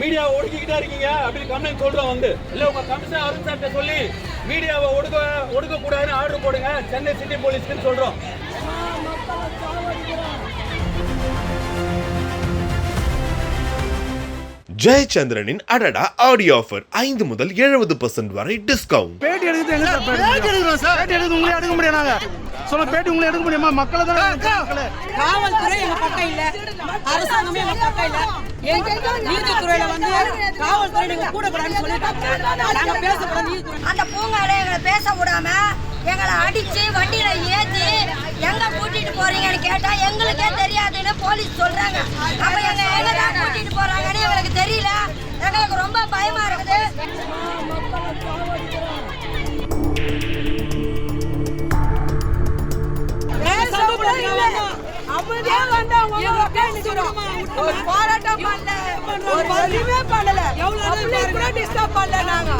மீடியாவை ஒடுக்கிக்கிட்டே இருக்கீங்க அப்படின்னு கம்ப்ளைண்ட் சொல்றோம் வந்து. இல்ல உங்க கமிஷனர் அருண் சார்ட்ட சொல்லி மீடியாவை ஒடுக்க ஒடுக்க கூடாதுன்னு ஆர்டர் போடுங்க. சென்னை சிட்டி போலீஸ்க்கு சொல்றோம். ஜெயச்சந்திரனின் அடடா ஆடியோ ஆஃபர் ஐந்து முதல் எழுபது பர்சன்ட் வரை டிஸ்கவுண்ட் பேட்டி எடுக்கிறது எங்க சார் பேட்டி எடுக்கிறோம்? சார். பேட்டி எடுத்து உங்களே எடுக்க முடியும் சொல்ல பேட்டி உங்களே எடுக்க முடியுமா? மக்களை தான் மக்களே. காவல்துறை எங்க பக்கம் இல்ல. அரசாங்கமே எங்க பக்கம் இல்ல. நீதித்துறையில வந்து காவல்துறை நீங்க கூட கூடாதுன்னு சொல்லிட்டாங்க. நாங்க பேசக்கூடாது நீதித்துறை. அந்த பூங்கால எங்களை பேச விடாம எங்களை அடிச்சு வண்டியில ஏத்தி எங்க கூட்டிட்டு போறீங்கன்னு கேட்டா எங்களுக்கே தெரியாதுன்னு போலீஸ் சொல்றாங்க. அப்ப எங்க எங்க தான் கூட்டிட்டு போறாங்கன்னு எங்களுக்கு தெரியல. எங்களுக்கு ரொம்ப பயமா இருக்குது. ஒரு பதிவே பண்ணல. எவ்வளவு கூட டிஸ்டர்ப் பண்ணல நாங்க.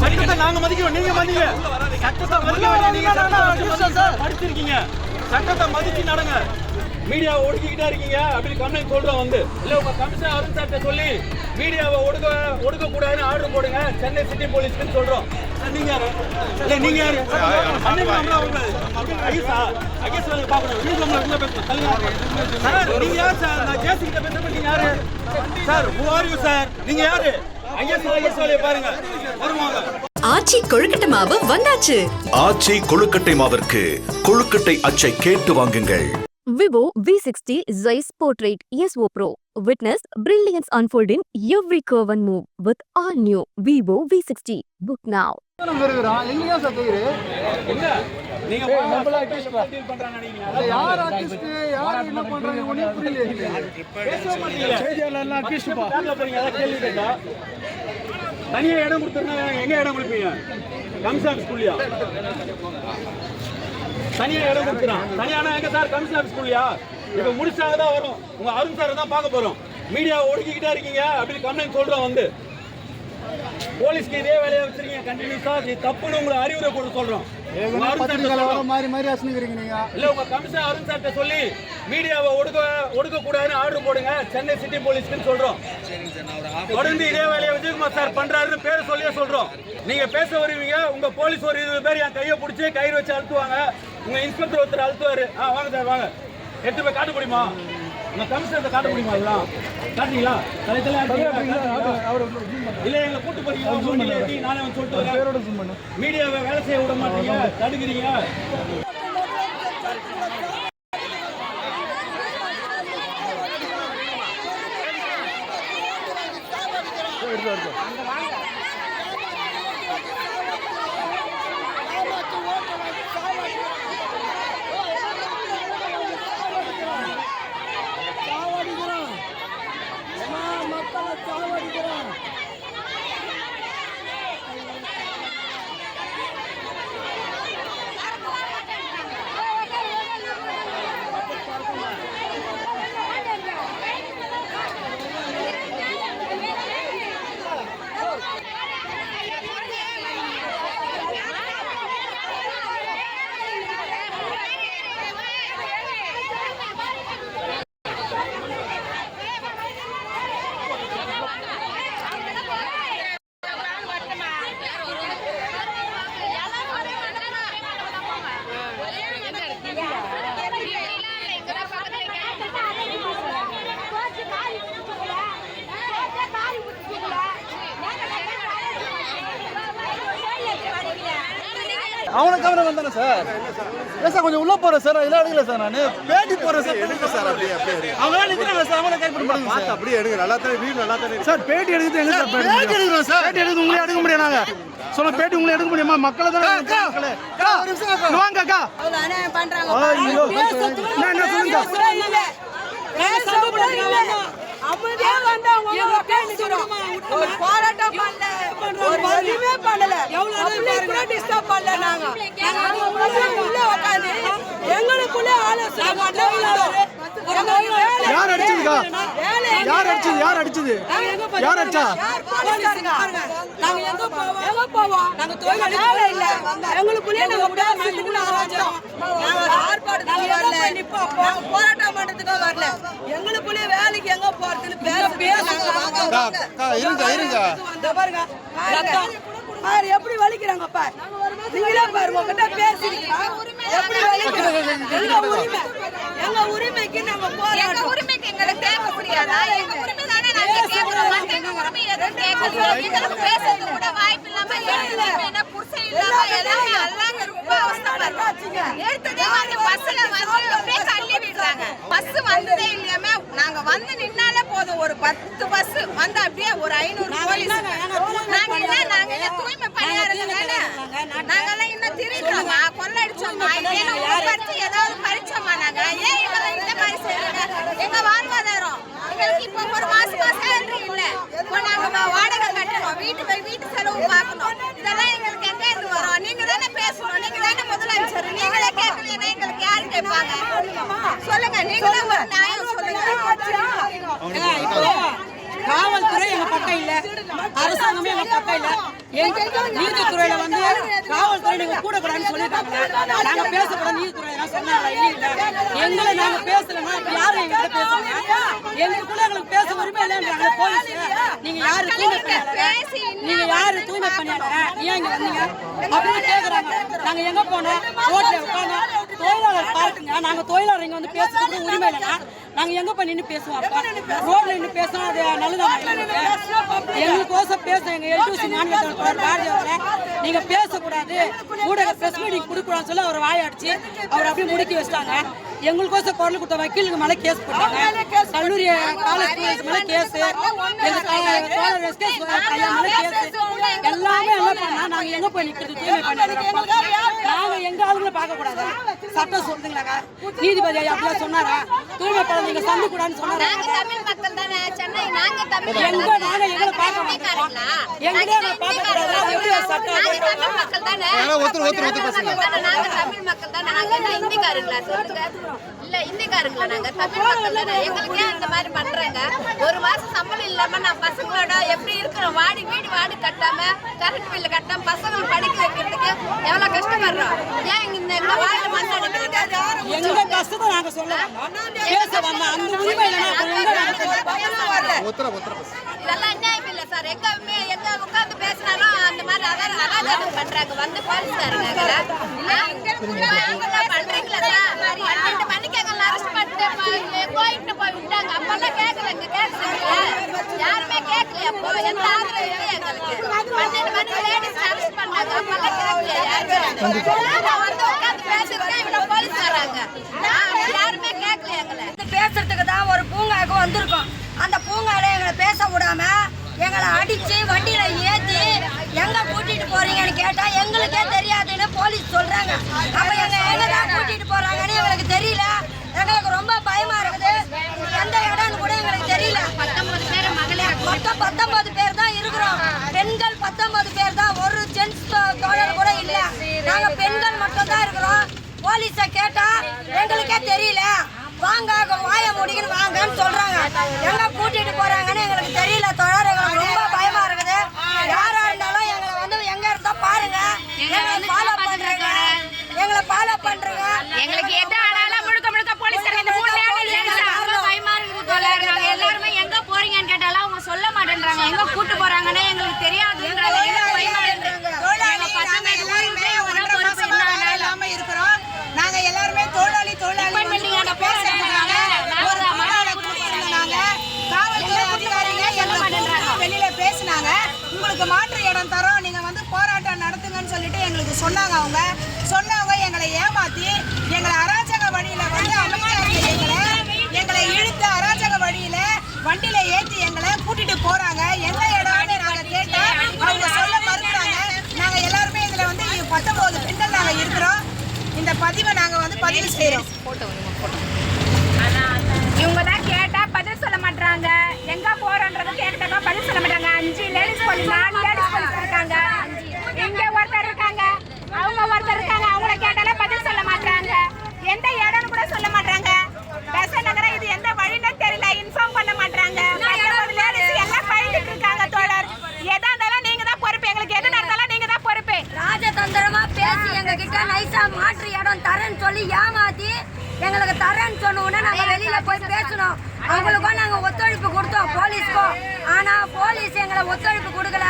சட்டத்தை நாங்க மதிக்கிறோம். நீங்க மதிங்க. சட்டத்தை மதிக்க வேண்டிய நீங்க படிச்சிருக்கீங்க சட்டத்தை மதிச்சு நடங்க. மீடியாவை ஒடுக்கிக்கிட்டே இருக்கீங்க அப்படின்னு கம்ப்ளைண்ட் சொல்றோம் வந்து. இல்ல உங்க கமிஷனர் அருண் சார்ட்ட சொல்லி மீடியாவை ஒடுக்க ஒடுக்க கூடாதுன்னு ஆர்டர் போடுங்க. சென்னை சிட்டி போலீஸ்க்கு சொல்றோம். சார், நீங்க யாரு? இல்ல நீங்க யாரு. நீங்க. சார், நீங்க யார் சார்? நான் ஜேசி கிட்ட பேசுறப்ப நீங்க யாரு? Sir, who are you, sir? நீங்க யாரு? ஐஎஸ் ஐஎஸ் வேலையை பாருங்க. வருவாங்க. ஆச்சி கொழுக்கட்டை மாவு வந்தாச்சு. ஆச்சி கொழுக்கட்டை மாவிற்கு கொழுக்கட்டை அச்சை கேட்டு வாங்குங்கள். Vivo V60 Zeiss Portrait ESO Pro. Witness brilliance unfold in every curve and move with all new Vivo V60. Book now. நம்ம இருக்கிறோம் எங்கேயா சார் கேக்குது என்ன நீங்க ஏய், நம்மள வாங்க, accuse பா. deal பண்றாங்க நினைக்கிறீங்க. இல்ல, யார் ஆர்டிஸ்ட் யார் என்ன பண்றாங்க ஒண்ணே புரியல எனக்கு பேசவே மாட்டீங்களே. செய்தியாளர்லாம் accused பா. பேங்க்ல போறீங்க, ஏதாவது கேள்வி கேட்டா, தனியா இடம் கொடுத்துருந்தா எங்க இடம் கொடுப்பீங்க ஆஃபீஸ் ஸ்கூல்லையா தனியா இடம் கொடுக்குறான் தனியான எங்க சார்? கமிஷன் ஆஃபீஸ் ஸ்கூல்லையா இப்ப முடிச்சாங்க தான் வரும். உங்க அருண் சார் தான் பார்க்க போறோம். மீடியா ஒடுக்கிக்கிட்டே இருக்கீங்க அப்படின்னு கம்ப்ளைண்ட் சொல்றோம் வந்து. போலீஸ்க்கு இதே வேலையை வச்சிருக்கீங்க. கண்டினியூஸா இது தப்புன்னு உங்களை அறிவுரை கொடுக்க சொல்றோம். அசனுக்கிறீங்க நீங்க. இல்ல உங்க கமிஷனர் அருண் சார்ட்ட சொல்லி மீடியாவை ஒடுக்க ஒடுக்க கூடாதுன்னு ஆர்டர் போடுங்க. சென்னை சிட்டி போலீஸ்க்கு சொல்றோம். தொடர்ந்து இதே வேலையை விஜயகுமார் சார் பண்றாருன்னு பேர் சொல்லியே சொல்றோம். நீங்க பேச வருவீங்க. உங்க போலீஸ் ஒரு இருபது பேர் என் கையை பிடிச்சி கயிறு வச்சு அழுத்துவாங்க. உங்க இன்ஸ்பெக்டர் ஒருத்தர் அழுத்துவாரு. ஆ வாங்க சார் வாங்க. எடுத்து போய் காட்ட முடியுமா? உங்க கமிஷனர் காட்ட முடியுமா அதெல்லாம் காட்டுறீங்களா? தலைத்தல இல்ல எங்களை கூட்டு ஏத்தி நானே வந்து சொல்லிட்டு வரேன். மீடியாவை வேலை செய்ய விட மாட்டீங்க. தடுக்கிறீங்க. அவனை கவலை வந்தானே சார்? ஏன் சார் கொஞ்சம் உள்ள போறேன் சார். இதெல்லாம் எடுக்கல சார் நான். பேட்டி போறேன் சார். எடுங்க சார் அப்படியே அப்படியே அவங்க சார். பண்ணுங்க சார் அப்படியே எடுங்க. நல்லா தானே வீடு நல்லா தானே சார் பேட்டி எடுக்கிறது எங்க சார்? பேட்டி எடுக்கிறோம் சார். பேட்டி எடுத்து உங்களே எடுக்க முடியும் நாங்க. சொல்ல பேட்டி உங்களே எடுக்க முடியுமா? மக்களை தான் வாங்க அக்கா பண்றாங்க. என்ன சொல்லுங்க? அமைதியா வந்து அவங்க பேசிக்கிறோம் ஒரு போராட்டம் பண்ணல. ஒரு பதிவே பண்ணல. எவ்வளவு கூட டிஸ்டர்ப் பண்ணல நாங்க. உள்ள உட்காந்து எங்களுக்குள்ள ஆலோசனை பண்ண யார் அடிச்சதுக்கா? யார் அடிச்சது? யார் அடிச்சது? யார் அடிச்சா? நாங்க எங்க போவோம்? எங்க போவோம்? நாங்க தொழிலாளி இல்ல எங்களுக்குள்ளே நாங்க பேசிட்டு ஆரம்பிச்சோம் நாங்க ஆர்ப்பாட்டத்துக்கு வரல. நாங்க போராட்டம் பண்றதுக்கு வரல. எங்களுக்குள்ளே வேலைக்கு எங்க போறதுன்னு பேச அக்கா, இருங்க இருங்க. பாருங்க. பாரு எப்படி வலிக்கிறாங்க பாரு. நீங்களே பாருங்க எப்படி வலிக்கிறாங்க? எங்க உரிமை? எங்க உரிமைக்கு நாங்க போராட்டம் உரிமைக்கு எங்களுக்கு கேட்க முடியாதா? எங்க உரிமை பத்து பஸ் வந்து அப்படியே ஒரு ஐநூறு போலீஸ். நாங்க என்ன நாங்க என்ன தூய்மை பணியாளர்கள் தானே? நாங்கெல்லாம் இன்னும் திருடுறோமா கொள்ளடிச்சோமா இல்லைன்னா ஏதாவது பறிச்சோமா நாங்க? ஏன் எங்களை இந்த மாதிரி செய்யறீங்க எங்க வாழ்வாதாரம். எங்களுக்கு இப்ப ஒரு மாசமா சேலரி இல்ல. இப்போ நாங்க வாடகை கட்டணும். வீட்டு வீட்டு செலவு பார்க்கணும். இதெல்லாம் எங்களுக்கு எங்க இருந்து வரும்? நீங்க தானே பேசணும். நீங்க தானே முதலமைச்சர். நீங்களே கேட்கலைன்னா எங்களுக்கு யாரு கேட்பாங்க? சொல்லுங்க. நீங்களே ஒரு நியாயம் சொல்லுங்க. காவல்துறை எங்க பக்கம் இல்ல. அரசாங்கமே எங்க பக்கம் இல்ல. நீதித்துறையில வந்து காவல்துறை நீங்க கூட கூடாதுன்னு சொல்லிட்டாங்க நாங்க பேசக்கூடாது நீதித்துறை சொன்னாங்க எங்களை நாங்க பேசலன்னா யாரும் எங்கிட்ட பேசுவாங்க எங்களுக்குள்ள எங்களுக்கு பேச உரிமை இல்லைன்றாங்க போலீஸ். நீங்க யாரு தூய்மை நீங்க யாரு தூய்மை பணியாளர்? ஏன் இங்க வந்தீங்க? அப்படின்னு கேக்குறாங்க. நாங்க எங்க போனோம்? ரோட்ல உட்காந்தோம். தொழிலாளர் பார்க்குங்க நாங்க தொழிலாளர் இங்க வந்து பேசுறது உரிமை இல்லைன்னா நாங்க எங்க போய் நின்னு பேசுவோம் ரோட்ல நின்னு பேசணும் அது நல்லதான் எங்களுக்கோசம் பேச எங்க எல்டிசி மாநில பாரதிய நீங்க பேசக்கூடாது. ஊடக பிரஸ் மீட்டிங் கொடுக்கூடாதுன்னு சொல்லி அவர் வாயாடிச்சு அவர் அப்படியே முடுக்கி வச்சிட்டாங்க. எங்களுக்கோசம் குரல் கொடுத்த வக்கீலுக்கு மேல கேஸ் போட்டாங்க. கல்லூரி காலேஜ் ஸ்டூடெண்ட்ஸ் மேல கேஸ் எல்லாமே என்ன பண்ணா நாங்க எங்க போய் நிக்கிறது? தூய்மை பண்ணி நாங்க எங்க ஆளுங்களை பார்க்க கூடாது சட்டம் சொல்லுங்களாங்க நீதிபதி அப்படியே சொன்னாரா? தூய்மை நீங்க சந்து கூடாதுன்னு சொன்னாரா? நாங்க தமிழ் மக்கள் தானே சென்னை நாங்க தமிழ் எங்க நாங்க எங்களை பார்க்க மாட்டோம். எங்களே எங்களை பார்க்க கூடாது எப்படி ஒரு சட்டம் நாங்க தமிழ் மக்கள் தானே. ஒருத்தர் ஒருத்தர் ஒருத்தர் பேசுங்க. நாங்க தமிழ் மக்கள் தானே. நாங்க என்ன இந்திக்காரங்களா சொல்லுங்க? இல்ல இந்திக்காரங்களா நாங்க? தமிழ் மக்கள் தானே. எங்களுக்கு ஏன் இந்த மாதிரி பண்றாங்க. ஒரு மாசம் சம்பளம் இல்லாம நான் பசங்களோட எப்படி இருக்கிறோம்? வாடி வீடு வாடி கட்டாம கரண்ட் பில்லு கட்டாம பசங்களை படிக்க வைக்கிறதுக்கு எவ்வளவு கஷ்டப்படுறோம்? ஏன் இந்த வாயில மண் அடிக்கிறதுக்கு எங்க கஷ்டத்தை நாங்க சொல்ல வந்தோம். பேச வந்தோம் அந்த உரிமை இதெல்லாம் இல்ல சார். எங்க மே- எங்க உட்கார்ந்து பேசினாலும் அந்த மாதிரி அதான் அராஜகம் பண்றாங்க. வந்து போலீஸ்காரங்க. பண்றீங்களா சார்? பன்னெண்டு மணிக்கு போய் விட்டாங்க. அப்பெல்லாம் யாருமே அப்போ? எந்த எங்களுக்கு? பன்னெண்டு மணிக்கு பண்ணாங்க. அப்பெல்லாம் யாருமே? வந்து பேசுறதுக்கு போலீஸ் வராங்க. யாருமே எங்களை? பேசுறதுக்கு தான் ஒரு பூங்காவுக்கு வந்திருக்கோம் அந்த பூங்கால எங்களை பேச விடாம எங்களை அடிச்சு வண்டியில ஏத்தி எங்க கூட்டிட்டு போறீங்கன்னு கேட்டா எங்களுக்கே தெரியாதுன்னு போலீஸ் சொல்றாங்க அப்ப எங்க எங்க தான் கூட்டிட்டு போறாங்கன்னு எங்களுக்கு தெரியல எங்களுக்கு ரொம்ப பயமா இருக்குது எந்த இடம்னு கூட எங்களுக்கு தெரியல பத்தொன்பது பேர் மகளிர் மொத்தம் பத்தொன்பது பேர் தான் இருக்கிறோம். பெண்கள் பத்தொன்பது பேர் தான். ஒரு ஜென்ஸ் தோழர் கூட இல்ல. நாங்க பெண்கள் மட்டும் தான் இருக்கிறோம். போலீஸ கேட்டா எங்களுக்கே தெரியல. வாங்க வாய முடிக்கணும் வாங்கன்னு சொல்றாங்க. எங்க கூட்டிட்டு போறாங்கன்னு எங்களுக்கு தெரியல. தோழர் எங்களுக்கு ரொம்ப பயமா இருக்குது. யாரா இருந்தாலும் எங்களை வந்து எங்க இருந்தா பாருங்க. எங்களை ஃபாலோ பண்றாங்க. எங்களை ஃபாலோ பண்றாங்க. எங்களுக்கு எது ஆனாலும் முழுக்க முழுக்க போலீஸ்காரங்க இந்த மூணு நேரம் இல்லைன்னு சார். ரொம்ப பயமா இருக்குது தோழர். நாங்க எல்லாருமே எங்க போறீங்கன்னு கேட்டாலும் அவங்க நாங்கள் எங்கே கூட்டு போறாங்கன்னு எங்களுக்கு தெரியாதுன்றாங்க எங்களுக்கு பயமா இருக்கு எங்க பசங்க இது ஊருக்கு அவங்க தான் பொறுப்பு என்ன ஆனாலும் இல்லாம இருக்கிறோம் நாங்க எல்லாருமே தொழிலாளி தொழிலாளி இப்ப நீங்க அந்த போராட்டத்துக்காக நாங்க ஒரு தான் மாநாடு மாநாடு கூட்டியிருந்தாங்க. காவல்துறை அதிகாரிங்க எங்களை கூப்பிட்டு வெளியில பேசினாங்க உங்களுக்கு மாற்று இடம் தரோம் நீங்க வந்து போராட்டம் நடத்துங்கன்னு சொல்லிட்டு எங்களுக்கு சொன்னாங்க அவங்க சொன்னவங்க எங்களை ஏமாத்தி எங்களை அராஜக வழியில வந்து அமைச்சர்கள் எங்களை எங்களை இழுத்து அராஜக வழியில வண்டியில ஏத்தி எங்களை கூட்டிட்டு போறாங்க. எந்த இடம்னு நாங்க கேட்டா அவங்க சொல்ல மறுக்கிறாங்க. நாங்க எல்லாருமே இதுல வந்து பத்தொன்பது பெண்கள் நாங்க இருக்கிறோம். இந்த பதிவை நாங்க வந்து பதிவு செய்யறோம் இவங்க தான் கேட்டா பதில் சொல்ல மாட்டாங்க எங்க போறோன்றது கேட்டாக்கா பதில் சொல்ல மாட்டாங்க அஞ்சு லேடிஸ் போலீஸ் நாலு லேடிஸ் போலீஸ் இருக்காங்க இங்க ஒருத்தர் இருக்காங்க அவங்க ஒருத்தர் இருக்காங்க அவங்கள கேட்டாலே பதில் சொல்ல மாட்டாங்க எந்த இடம்னு கூட சொல்ல மாட்டாங்க பெச நகரம் இது எந்த வழின்னு தெரியல இன்ஃபார்ம் பண்ண மாட்டாங்க லேடிஸ் எல்லாம் பயந்துட்டு இருக்காங்க தோழர் எதா இருந்தாலும் நீங்க தான் அவங்களுக்கும் நாங்க ஒத்துழைப்பு கொடுத்தோம். போலீஸ்க்கும் ஆனா போலீஸ் எங்களை ஒத்துழைப்பு கொடுக்கல.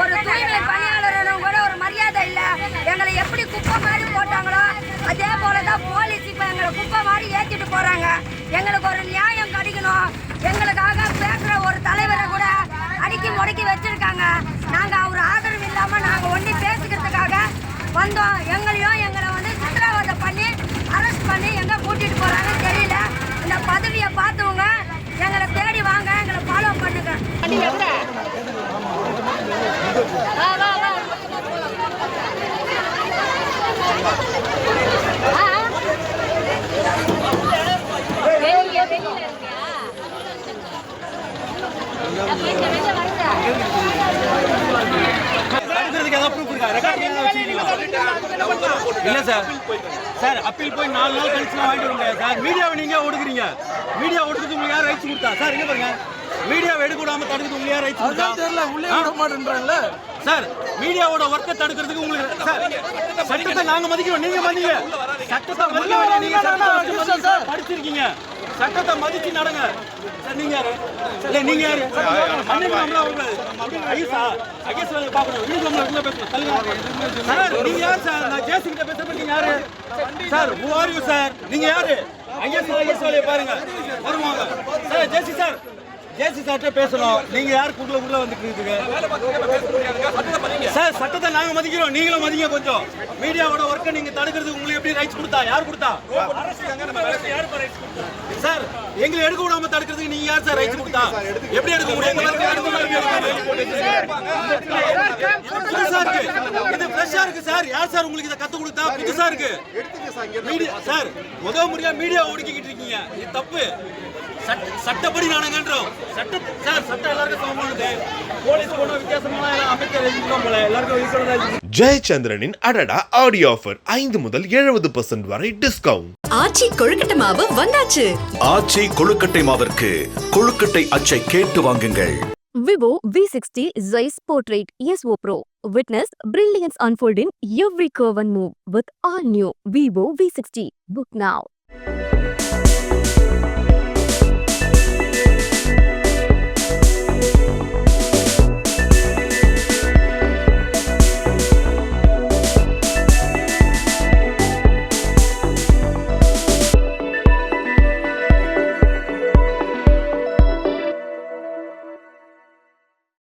ஒரு தூய்மை பணியாளர்களும் கூட ஒரு மரியாதை இல்லை. எங்களை எப்படி குப்பை மாதிரி போட்டாங்களோ அதே போலதான் போலீஸ் இப்ப எங்களை குப்பை மாதிரி ஏற்றிட்டு போறாங்க. எங்களுக்கு ஒரு நியாயம் கிடைக்கணும். எங்களுக்காக பேசுற ஒரு தலைவரை கூட அடிக்கி முடக்கி வச்சிருக்காங்க. நாங்க அவர் ஆதரவு இல்லாம நாங்க ஒண்ணி பேசிக்கிறதுக்காக வந்தோம். எங்களையும் எங்களை வந்து சித்திரவதை பண்ணி அரெஸ்ட் பண்ணி எங்க கூட்டிட்டு போறாங்கன்னு தெரியல இந்த பதவியை பார்த்தவங்க எங்களை தேடி வாங்க எங்களை ஃபாலோ பண்ணுங்க தடுக்கிறதுக்கு ஏதாவது ப்ரூஃப் இருக்கா ரெக்கார்டிங் ஏதாவது வச்சிருக்கீங்களா இல்ல சார். சார் அப்பீல் போய் நாலு நாள் கழிச்சு வாங்கிட்டு வர சார் மீடியாவை நீங்க ஒடுக்குறீங்க மீடியா ஒடுக்குறது உங்களுக்கு யார் ரைட்ஸ் கொடுத்தா? சார் என்ன பாருங்க. மீடியாவை எடுக்க விடாம தடுக்கிறது உங்களுக்கு யார் ரைட்ஸ் கொடுத்தா தெரியல உள்ளே விட மாட்டேன்றாங்கல்ல சார் மீடியாவோட ஒர்க்கை தடுக்கிறதுக்கு உங்களுக்கு சார் சட்டத்தை நாங்க மதிக்கிறோம் நீங்க மதிங்க. சட்டத்தை மதிக்க நீங்க சார். படிச்சிருக்கீங்க. சட்டத்தை மதிச்சு நடங்க. சார் நீங்க யாரு? இல்ல நீங்க யாரு? நம்மள வரக்கூடாது ஐயா ஐஎஸ் வேலை பார்க்கணும். நம்மள உள்ள பேசணும் தள்ளுங்க. சார் நீங்க யார் சார்? நான் ஜேசி கிட்ட பேசுறப்ப நீங்க யாரு? Sir who are you sir? நீங்க யாரு? ஐஎஸ் ஐஎஸ் வேலையை பாருங்க. வருவாங்க. சார் ஜேசி சார். ஜேசி சார்ட்ட பேசணும். நீங்க யார் குள்ள உள்ள வந்துட்டு சார் சட்டத்தை நாங்க மதிக்கிறோம். நீங்களும் மதிங்க கொஞ்சம். மீடியாவோட ஒர்க்கை நீங்க தடுக்கிறதுக்கு உங்களுக்கு எப்படி ரைட்ஸ் கொடுத்தா? யார் கொடுத்தா? சார் எங்களை எடுக்க விடாம தடுக்கிறதுக்கு நீங்க யார் சார் ரைட்ஸ் கொடுத்தா? எப்படி எடுக்க முடியும்? எங்களுக்கு எடுக்க முடியாது. புதுசா இருக்கு. இது ஃப்ரெஷ்ஷா இருக்கு சார் யார் சார் உங்களுக்கு இதை கத்து கொடுத்தா? புதுசா இருக்கு. மீடியா சார் முதல் முறையா மீடியா ஒடுக்கிக்கிட்டு இருக்கீங்க. இது தப்பு. சட்டப்படி நானுங்கன்றோம் சட்ட சார் சட்டம் எல்லாருக்கும் சமமானது போலீஸ் போன வித்தியாசமான அமைச்சர் எழுதிக்கிறோம் போல. எல்லாருக்கும் ஈக்குவலா ஜெயச்சந்திரனின் அடடா ஆடியோ ஆஃபர் ஐந்து முதல் எழுபது பர்சன்ட் வரை டிஸ்கவுண்ட் ஆச்சி கொழுக்கட்டை மாவு வந்தாச்சு. ஆச்சி கொழுக்கட்டை மாவிற்கு கொழுக்கட்டை அச்சை கேட்டு வாங்குங்கள். Vivo V60 Zeiss Portrait ESO Pro. Witness brilliance unfold in every curve and move with all new Vivo V60. Book now.